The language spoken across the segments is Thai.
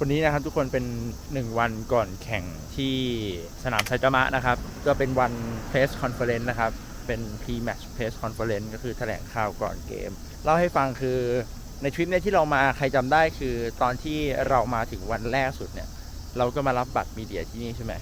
วันนี้นะครับทุกคนเป็น 1 วันก่อนแข่งที่สนามไซตามะนะครับ ก็เป็นวัน press conference นะครับ เป็น pre-match press conference ก็คือแถลงข่าวก่อนเกม เล่าให้ฟังคือในทริปเนี้ยที่เรามาใครจำได้คือตอนที่เรามาถึงวันแรกสุดเนี่ย เราก็มารับบัตรมีเดียที่นี่ใช่ไหม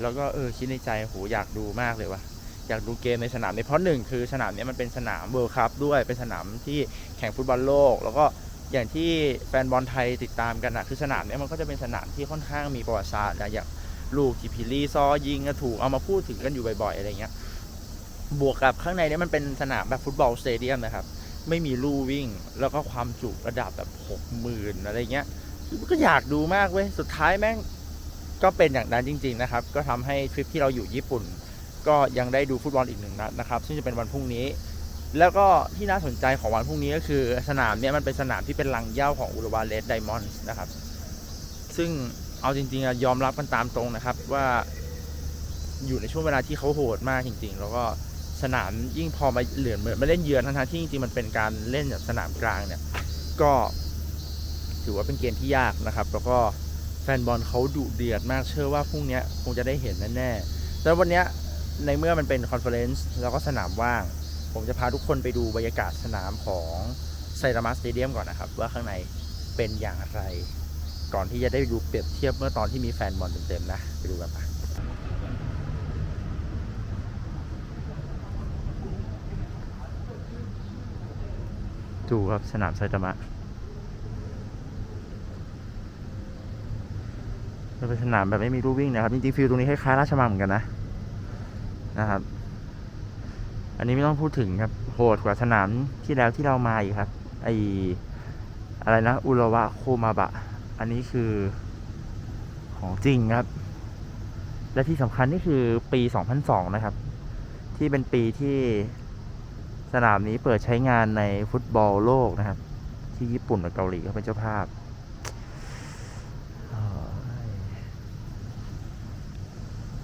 แล้วก็เออคิดในใจโหอยากดูมากเลยว่ะอยากดูเกมในสนามนี้เพราะหนึ่งคือสนามเนี้ยมันเป็นสนามเวิลด์คัพด้วยเป็นสนามที่แข่งฟุตบอลโลก แล้วก็ อย่างที่แฟนบอลไทยติดตามกันนะคือสนามเนี้ยมันก็จะเป็นสนามที่ค่อนข้างมีประวัติศาสตร์นะอย่างลูกที่พิลีซอยิงถูกเอามาพูดถึงกันอยู่บ่อยๆอะไรเงี้ยบวกกับข้างในเนี้ยมันเป็นสนามแบบฟุตบอลสเตเดียมนะครับไม่มีลู่วิ่ง แล้วก็ความจุระดับแบบหกหมื่นอะไรเงี้ยก็อยากดูมากเว้ยสุดท้ายแม่งก็เป็นอย่างนั้นจริง ๆนะครับ ก็ทำให้ทริปที่เราอยู่ญี่ปุ่น ก็ยังได้ดูฟุตบอลอีกหนึ่งนัดนะครับ ซึ่งจะเป็นวันพรุ่งนี้ แล้วก็ที่น่าสนใจของวันพรุ่งนี้ก็คือสนามเนี้ยมันเป็นสนามที่เป็นรังเย้าของอุรุวาเลสไดมอนด์นะครับ ซึ่งเอาจริงๆยอมรับกันตามตรงนะครับว่าอยู่ในช่วงเวลาที่เขาโหดมากจริง ๆ แล้วก็สนามยิ่งพอมาเหลือเหมือนมาเล่นเยือนทั้งๆที่จริงๆมันเป็นการเล่นแบบสนามกลางเนี่ย ก็ถือว่าเป็นเกมที่ยากนะครับ แล้วก็แฟนบอลเขาดุเดือดมากเชื่อว่าพรุ่งนี้คงจะได้เห็นแน่ๆแล้ววันนี้ในเมื่อมันเป็นคอนเฟอเรนซ์แล้วก็สนามว่าง ผมจะพาทุกคนไปดูบรรยากาศสนามของไซตามะสเตเดียมก่อนนะครับ ว่าข้างในเป็นอย่างไร ก่อนที่จะได้ดูเปรียบเทียบเมื่อตอนที่มีแฟนบอลเต็มๆนะ ไปดูกันปดูครับสนามไซตามะมันเป็นสนามแบบไม่มีลู่วิ่งนะครับ จริงๆฟิลตรงนี้คล้ายๆราชมังเหมือนกันนะนะครับ อันนี้ไม่ต้องพูดถึงครับ โหดกว่าสนามที่แล้วที่เรามาอีกครับ ไออะไรนะ อุระวะโคมาบะ อันนี้คือของจริงครับ และที่สำคัญนี่คือปี 2002 นะครับ ที่เป็นปีที่สนามนี้เปิดใช้งานในฟุตบอลโลกนะครับ ที่ญี่ปุ่นกับเกาหลีเขาเป็นเจ้าภาพ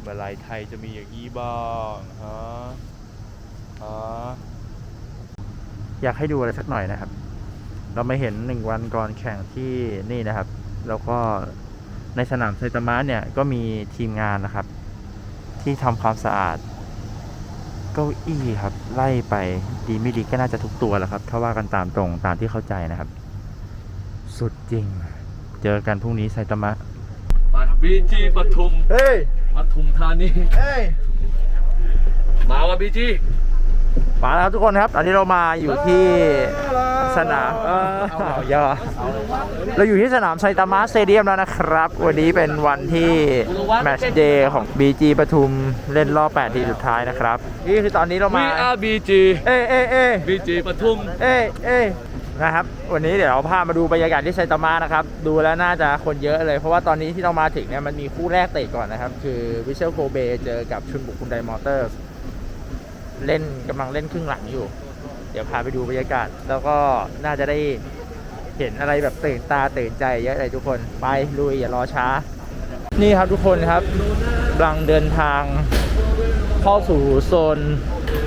เมื่อไรไทยจะมีอย่างนี้บ้างฮะ ฮะอยากให้ดูอะไรสักหน่อยนะครับ เราไม่เห็นหนึ่งวันก่อนแข่งที่นี่นะครับ แล้วก็ในสนามไซตามะเนี่ยก็มีทีมงานนะครับ ที่ทำความสะอาด เก้าอี้ครับ ไล่ไปดีไม่ดีก็น่าจะทุกตัวแหละครับ ถ้าว่ากันตามตรงตามที่เข้าใจนะครับ สุดจริง เจอกันพรุ่งนี้ไซตามะบีจีปทุม เฮ้ยปทุมธานี เฮ้ย มาว่ะบีจี มาแล้วครับทุกคนครับ ตอนนี้เรามาอยู่ที่สนามเออเอาเยอะเราอยู่ที่สนามไซตามะสเตเดียมแล้วนะครับ วันนี้เป็นวันที่แมตช์เดย์ของ BG ปทุมเล่นรอบ 8 ทีสุดท้ายนะครับ นี่คือตอนนี้เราวีมาอาร์บีจีเอ้ยเอ้ยเอ้ยบีจีปทุม เอ้ยเอ้ยนะครับ วันนี้เดี๋ยวเราพามาดูบรรยากาศที่ไซตามะนะครับ ดูแล้วน่าจะคนเยอะเลย เพราะว่าตอนนี้ที่เรามาถึงเนี่ยมันมีคู่แรกเตะก่อนนะครับ คือวิเชลโคเบเจอกับชุนบุกคุณไดมอเตอร์ เล่นกำลังเล่นครึ่งหลังอยู่ เดี๋ยวพาไปดูบรรยากาศ แล้วก็น่าจะได้เห็นอะไรแบบตื่นตาตื่นใจเยอะเลยทุกคนไปลุยอย่ารอช้า นี่ครับทุกคนครับกำลังเดินทางเข้าสู่โซน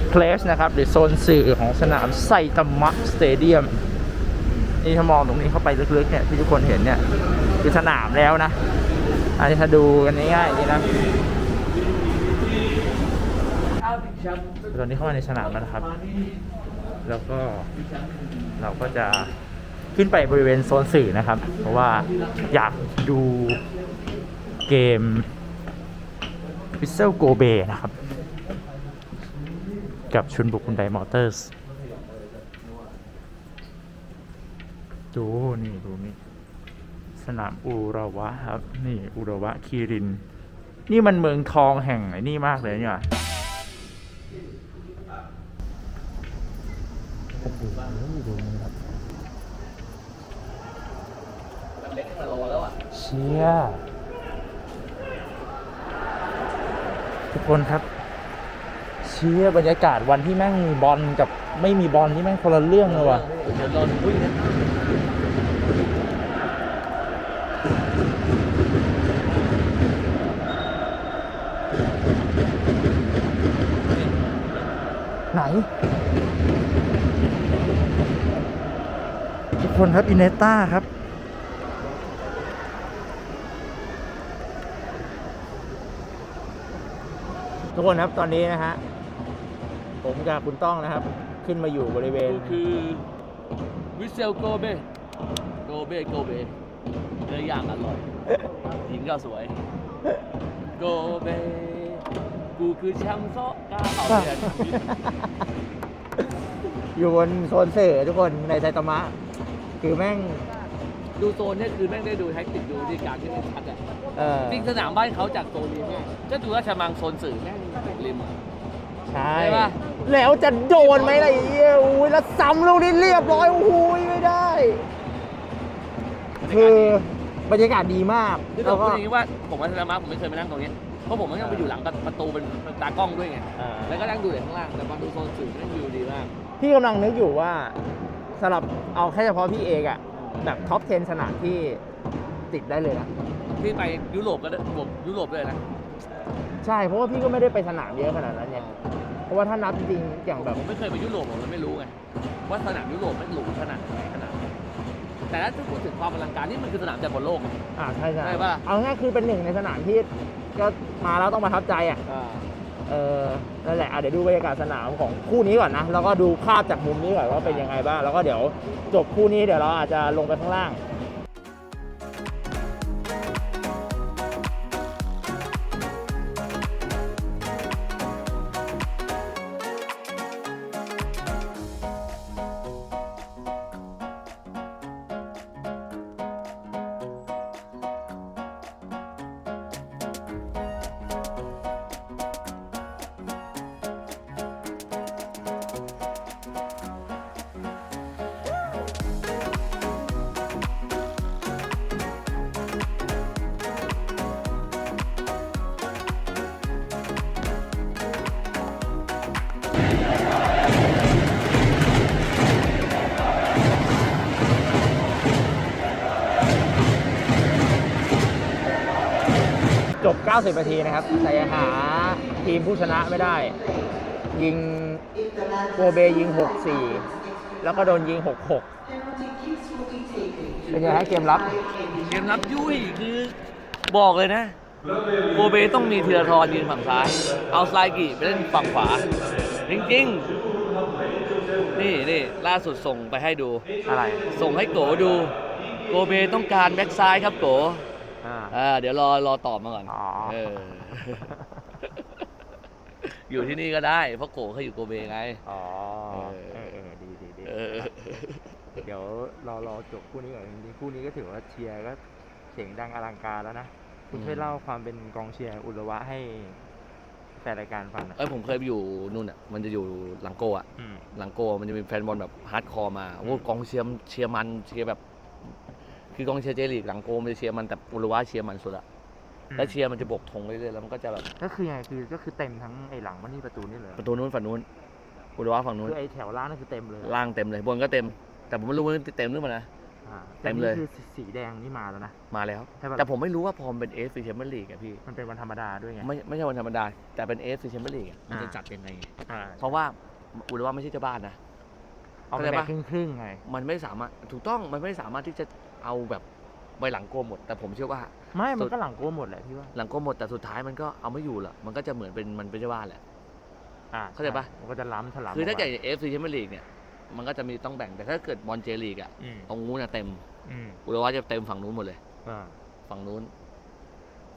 เพลสนะครับหรือโซนสื่อของสนามไซตามะสเตเดียมนี่ถ้ามองตรงนี้เข้าไปลึกๆเนี่ยที่ทุกคนเห็นเนี่ยคือสนามแล้วนะอันนี้ถ้าดูกันง่ายๆนี้นะ ตอนนี้เข้ามาในสนามแล้วนะครับ แล้วก็เราก็จะขึ้นไปบริเวณโซนสื่อนะครับ เพราะว่าอยากดูเกมวิเซลโกเบนะครับ กับชุนบุกคุณไดมอเตอร์สดูนี่ดูนี่สนามอุระวะครับ นี่อุระวะคีริน นี่มันเมืองทองแห่งไอ้นี่มากเลยเนี่ย โอ้โหดูนี่ครับเชียทุกคนครับ เชียบรรยากาศวันที่แม่งมีบอลกับไม่มีบอลที่แม่งคนละเรื่องเลยว่ะเดี๋ยวรอดูวิ่งนะไหน กคนครับอินเนต้าครับ ทุกคนครับตอนนี้นะฮะผมกับคุณต้องนะครับ ขึ้นมาอยู่บริเวณ ก็คือวิเซลโกเบโกเบโกเบเนื้อย่างอร่อยหญิงก็สวยโกเบกูคือแชมป์โซกาเอาเดือน อยู่บนโซนเสือทุกคนในไซตามะ คือแม่ง ดูโซนเนี่ยคือแม่งได้ดูแท็กติกดูที่การที่มันชัดอะเออจริงสนามบ้านเขาจากโซนนี้แม่งก็ดูราชมังโซนสื่อแม่งติดริมอะ ใช่ ใช่ปะ แล้วจะโดนไหมล่ะไอ้เหี้ยอุ้ยแล้วซ้ำลูกนี้เรียบร้อยโอ้โหไม่ได้ คือบรรยากาศดีมากคือผแล้วมก็พูดอย่างนี้ว่าผมมาธนามาผมไม่เคยมานั่งตรงนี้เพราะผมมันยังไปอยู่หลังประตูเป็นตากล้องด้วยไง อ่า แล้วก็นั่งดูจากข้างล่างแต่พอดูโซนสื่อแม่งวิวดีมาก พี่กำลังนึกอยู่ว่า สำหรับเอาแค่เฉพาะพี่เอกอะแบบท็อป 10 สนามที่ติดได้เลยนะที่ไปยุโรปก็ได้ผมยุโรปด้วยนะใช่ เพราะว่าพี่ก็ไม่ได้ไปสนามเยอะขนาดนั้นเนี่ยเพราะว่าถ้านับจริงๆอย่างแบบผมไม่เคยไปยุโรปผมเลยไม่รู้ไงว่าสนามยุโรปมันหรูขนาดไหนขนาดไหนแต่ถ้าพูดถึงความอลังการนี่มันคือสนามจากบนโลกอะอ่าใช่ใช่ใช่ปะล่ะ เอาง่ายคือเป็นหนึ่งในสนามที่ก็มาแล้วต้องประทับใจอะอ่า เออนั่นแหละอะเดี๋ยวดูบรรยากาศสนามของคู่นี้ก่อนนะ แล้วก็ดูภาพจากมุมนี้ก่อนว่าเป็นยังไงบ้าง แล้วก็เดี๋ยวจบคู่นี้เดี๋ยวเราอาจจะลงไปข้างล่าง จบ 90 นาทีนะครับ แต่ยังหาทีมผู้ชนะไม่ได้ ยิงโกเบยิง 6-4 แล้วก็โดนยิง 6-6 เป็นยังไงฮะเกมรับ เกมรับยุ่ยคือบอกเลยนะโกเบต้องมีเทียทรยืนฝั่งซ้าย เอาสไลกิไปเล่นฝั่งขวา จริงๆ นี่นี่ล่าสุดส่งไปให้ดูอะไร ส่งให้โกดู โกเบต้องการแบ็กซ้ายครับโก อ่า อ่าเดี๋ยวรอรอตอบมาก่อนอ๋อ เออ อยู่ที่นี่ก็ได้ เพราะโกเคยอยู่โกเบไง อ๋อเอเอออเออดีดีดีเออ เดี๋ยวรอรอจบคู่นี้ก่อนจริงๆคู่นี้ก็ถือว่าเชียร์ก็เสียงดังอลังการแล้วนะ คุณช่วยเล่าความเป็นกองเชียร์อุระวะให้แฟนรายการฟังหน่อยเอ้ยผมเคยไปอยู่นู่นอะ มันจะอยู่หลังโกอะ อืม หลังโกมันจะมีแฟนบอลแบบฮาร์ดคอร์มาโอ้กองเชียร์เชียร์มันเชียร์แบบ คือกองเชียร์เจลีกหลังโกมันจะเชียร์มันแต่อุรุวาเชียร์มันสุดอะแล้วเชียร์มันจะบกธงเรื่อยๆแล้วมันก็จะแบบก็คือยังไงคือก็คือเต็มทั้งไอ้หลังมันนี่ประตูนี่เลยประตูนู้นฝั่งนู้นอุรุวาฝั่งนู้นคือไอ้แถวล่างนั่นคือเต็มเลยล่างเต็มเลยบนก็เต็ม แต่ผมไม่รู้ว่าเต็มหรือเปล่านะอ่าเต็มเลยแต่นี่คือสีแดงนี่มาแล้วนะมาแล้วใช่ปะแต่ผมไม่รู้ว่าพอมนเป็นเอฟซีแชมเปี้ยนลีกอะพี่มันเป็นวันธรรมดาด้วยไงไม่ไม่ใช่วันธรรมดา แต่เป็นเอฟซีแชมเปี้ยนลีกอะมันจะอ่าจัดยังไงอ่าเพราะว่าอุรุวาไม่ใช่เจ้าบ้านนะเอาไปเข้าใจแบ่ปะงครึ่งครึ่งๆไงมันไม่สามารถถูกต้องมันไม่สามารถที่จะ เอาแบบไปหลังโกหมด แต่ผมเชื่อว่า ไม่สุมันดก็หลังโกหมดแหละพี่ว่า หลังโกหมดแต่สุดท้ายมันก็เอาไม่อยู่หรอกมันก็จะเหมือนเป็นมันเป็นเจ้าบ้านแหละอ่าเข้าใจปะมันก็จะล้ำถลำคือถ้ากเกิดมเอฟซีแชมเปี้ยนลีกเนี่ย มันก็จะมีต้องแบ่งแต่ถ้าเกิดบอลเจลีกอะอืมตรงนู้นอะเต็มอืมอุรวาจะเต็มฝั่งนู้นหมดเลยอ่าฝั่งนู้น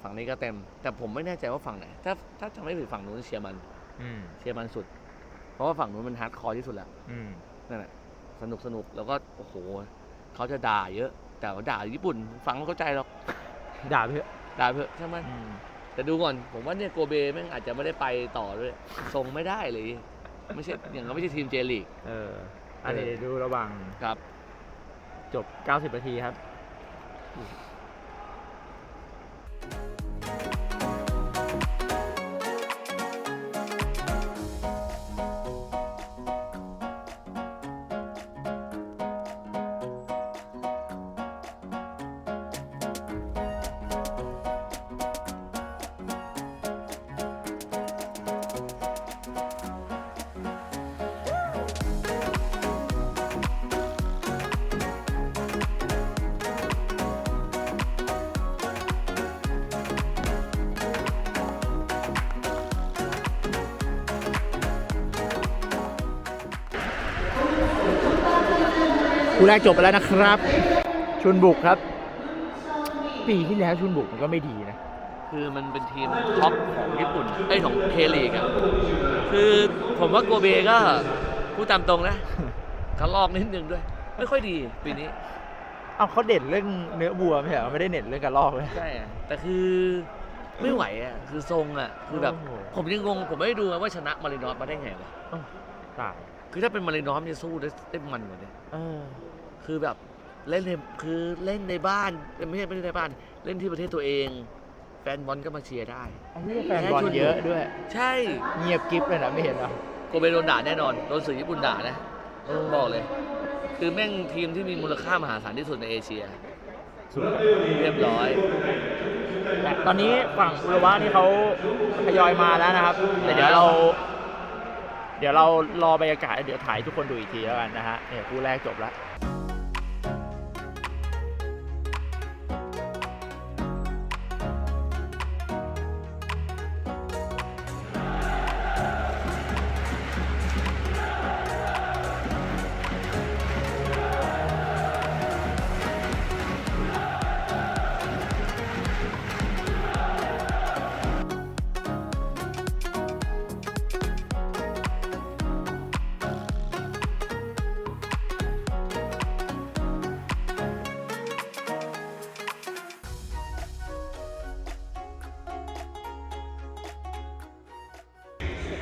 ฝั่งนี้ก็เต็ม แต่ผมไม่แน่ใจว่าฝั่งไหน ถ้าถ้าจะไม่ผิดฝั่งนู้นเชียร์มันอืมเชียร์มันสุด เพราะว่าฝั่งนู้นมันฮาร์ดคอร์ที่สุดแล้วอืมนั่นแหละสนุกสนุกแล้วก็โอ้โหเขาจะด่าเยอะ แต่ว่าด่าญี่ปุ่น ฟังไม่เข้าใจหรอก ด่าเพื่อด่าเพื่อะใช่ไหมอืมแต่ดูก่อน ผมว่าเนี่ยโกเบแม่งอาจจะไม่ได้ไปต่อด้วยทรงไม่ได้เลย ไม่ใช่อย่างก็ไม่ใช่ทีมเจลีก เออ อันนี้ดูระหว่างครับ จบ 90นาทีครับ คู่แรกจบไปแล้วนะครับ ชุนบุกครับ ปีที่แล้วชุนบุกมันก็ไม่ดีนะ คือมันเป็นทีมท็อปของญี่ปุ่นไอ้ยของเคลีกอะคือผมว่าโกเบก็พูดตามตรงนะกระลอกนิดนึงด้วย ไม่ค่อยดีปีนี้ เอาเขาเด่นเรื่องเนื้อบัวไม่ใช่เหรอไม่ได้เด่นเรื่องกระลอกเลย ใช่อะแต่คือไม่ไหวอะคือทรงอะคือแบบ โอ้โห ผมยังงง ผมไม่ได้ดูนะว่าชนะมารินอสมาได้ไงวะ ตายคือถ้าเป็นมารินอสจะสู้ได้ได้มันกว่านี้เออ คือแบบเล่นในคือเล่นในบ้านเอ้ยไม่ใช่ไม่ใช่ในบ้าน เล่นที่ประเทศตัวเอง แฟนบอลก็มาเชียร์ได้ อันนี้แฟนบอลเยอะด้วย ใช่เงียบกริฟเลยนะไม่เห็นเหรอโกเบโดนด่าแน่นอนโดนสื่อญี่ปุ่นด่านะบอกเลย คือแม่งทีมที่มีมูลค่ามหาศาลที่สุดในเอเชียสุดเรียบร้อยแต่ตอนนี้ฝั่งอุระวะนี่เขาทยอยมาแล้วนะครับแต่เดี๋ยวเรา เดี๋ยวเรารอบรรยากาศแล้วเดี๋ยวถ่ายให้ทุกคนดูอีกทีแล้วกันนะฮะเนี่ยคู่แรกจบแล้ว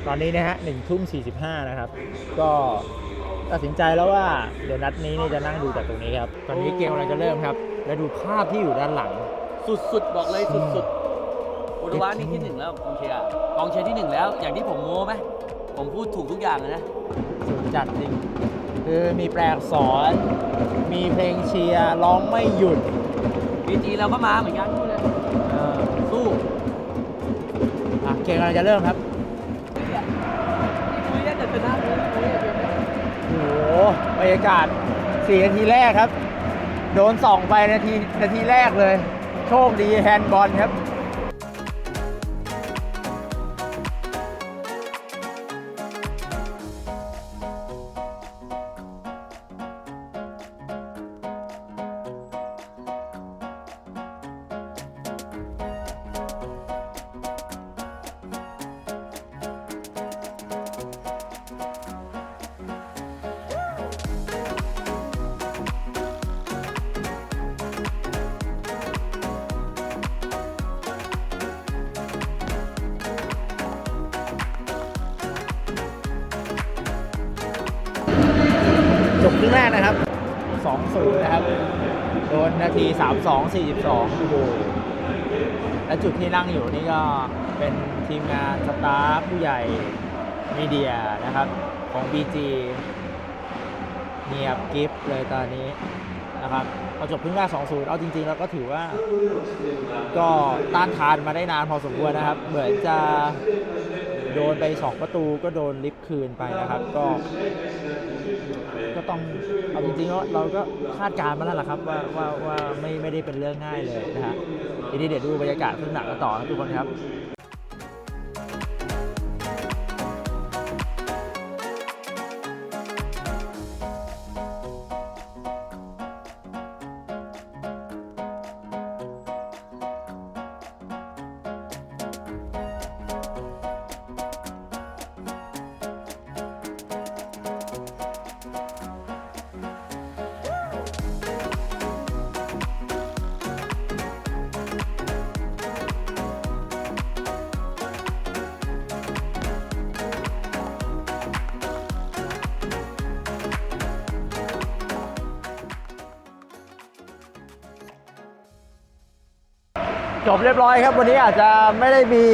ตอนนี้นะฮะหนึ่งทุ่มสี่สิบห้านะครับ ก็ตัดสินใจแล้วว่าเดี๋ยวนัดนี้นี่จะนั่งดูจากตรงนี้ครับ ตอนนี้เกมกำลังจะเริ่มครับ และดูภาพที่อยู่ด้านหลัง สุดๆ บอกเลยสุดๆโอดวานี่ที่หนึ่งแล้วกองเชียร์กองเชียร์ที่หนึ่งแล้ว อย่างที่ผมโม้ไหมผมพูดถูกทุกอย่างเลยนะสุดจัดจริง คือมีแปลอักษร มีเพลงเชียร์ร้องไม่หยุดบีจีเราก็มาเหมือนกันพูดเลยเออสู้อะเกมกำลังจะเริ่มครับ บรรยากาศสี่นาทีแรกครับ โดนส่องไปนาทีนาทีแรกเลย โชคดีแฮนด์บอลครับ จบครึ่งแรกนะครับ2-0นะครับ โดนนาที 32 42โอ้โหและจุดที่นั่งอยู่นี่ก็เป็นทีมงานสตาฟผู้ใหญ่มีเดียนะครับ ของ BG เงียบกิฟเลยตอนนี้นะครับพอจบครึ่งแรก2-0 เอาจริง ๆ แล้วก็ถือว่า ก็ต้านทานมาได้นานพอสมควรนะครับ เหมือนจะ โดนไป 2 ประตูก็โดนลิฟต์คืนไปนะครับ ก็ก็ต้องเอาจริงๆว่าเราก็คาดการณ์มาแล้วล่ะครับว่าว่าว่าไม่ไม่ได้เป็นเรื่องง่ายเลยนะฮะทีนี้เดี๋ยวดูบรรยากาศครึ่งหนังกันต่อครับทุกคนครับ จบเรียบร้อยครับวันนี้อาจจะไม่ได้มี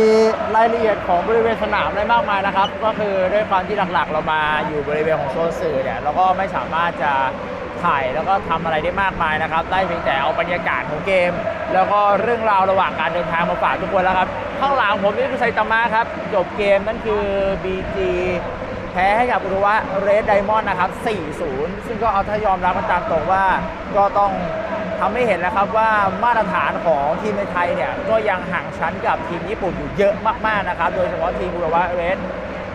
รายละเอียดของบริเวณสนามอะไรมากมายนะครับ ก็คือด้วยความที่หลักๆ เรามาอยู่บริเวณของโซนสื่อเนี่ยเราก็ไม่สามารถจะถ่ายแล้วก็ทำอะไรได้มากมายนะครับ ได้เพียงแต่เอาบรรยากาศของเกม แล้วก็เรื่องราวระหว่างการเดินทางมาฝากทุกคนแล้วครับ ข้างหลังผมนี่คือไซตามะครับ จบเกมนั่นคือ BG แพ้ให้กับอุรุวะเรดไดมอนด์นะครับ 4-0 ซึ่งก็เอาถ้ายอมรับกันตามตรงว่าก็ต้อง ทำให้เห็นแล้วครับว่ามาตรฐานของทีมในไทยเนี่ยก็ยังห่างชั้นกับทีมญี่ปุ่นอยู่เยอะมากๆนะครับ โดยเฉพาะทีมอุรุวะเรด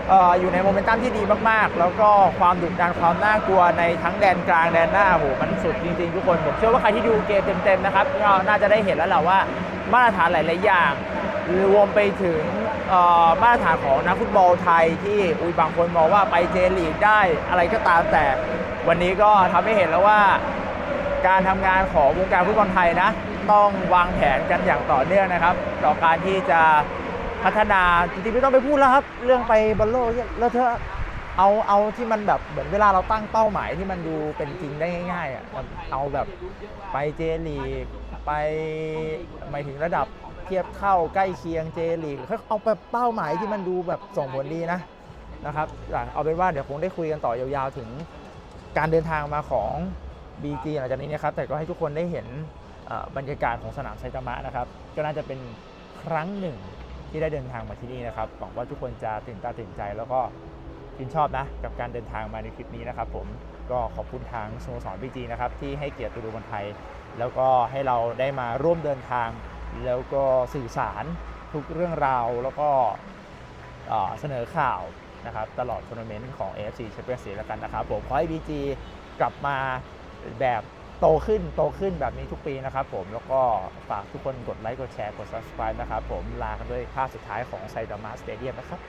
เอ่อยู่ในโมเมนตัมที่ดีมากๆ แล้วก็ความดุดันความน่ากลัวในทั้งแดนกลางแดนหน้าโหมันสุดจริงๆทุกคนผมเชื่อว่าใครที่ดูเกมเต็มๆนะครับก็น่าจะได้เห็นแล้วแหละว่ามาตรฐานหลายๆอย่างรวมไปถึงมาตรฐานของนักฟุตบอลไทยที่อุยบางคนมองว่าไปเจลีกได้อะไรก็ตามแต่ วันนี้ก็ทำให้เห็นแล้วว่า การทำงานของวงการฟุตบอลไทยนะ ต้องวางแผนกันอย่างต่อเนื่องนะครับ ต่อการที่จะพัฒนาจริงๆไม่ต้องไปพูดแล้วครับ เรื่องไปบอลโลกเนี่ยแล้วเธอเอาเอาที่มันแบบเหมือนเวลาเราตั้งเป้าหมายที่มันดูเป็นจริงได้ง่ายๆอะเอาแบบไปเจลีกไปหมายถึงระดับเทียบเข้าใกล้เคียงเจลีกเอาแบบเป้าหมายที่มันดูแบบส่งผลดีนะนะครับเอาเป็นว่าเดี๋ยวคงได้คุยกันต่อยาวๆถึงการเดินทางมาของ BG หลังจากนี้นะครับแต่ก็ให้ทุกคนได้เห็นบรรยากาศของสนามไซตามะนะครับก็น่าจะเป็นครั้งหนึ่งที่ได้เดินทางมาที่นี่นะครับหวังว่าทุกคนจะตื่นตาตื่นใจ แล้วก็ชื่นชอบนะกับการเดินทางมาในคลิปนี้นะครับผมก็ขอบคุณทางสโมสร BG นะครับที่ให้เกียรติตูดูคนไทย แล้วก็ให้เราได้มาร่วมเดินทาง แล้วก็สื่อสารทุกเรื่องราวแล้วก็เอ่อเสนอข่าวนะครับตลอดทัวร์นาเมนต์ของ AFC Champions League แล้วกันนะครับผมขอให้ BG กลับมา แบบโตขึ้นโตขึ้นแบบนี้ทุกปีนะครับผมแล้วก็ฝากทุกคนกดไลค์กดแชร์กด subscribe นะครับผมลากันด้วยภาพสุดท้ายของไซดามาสเตเดียมนะครับ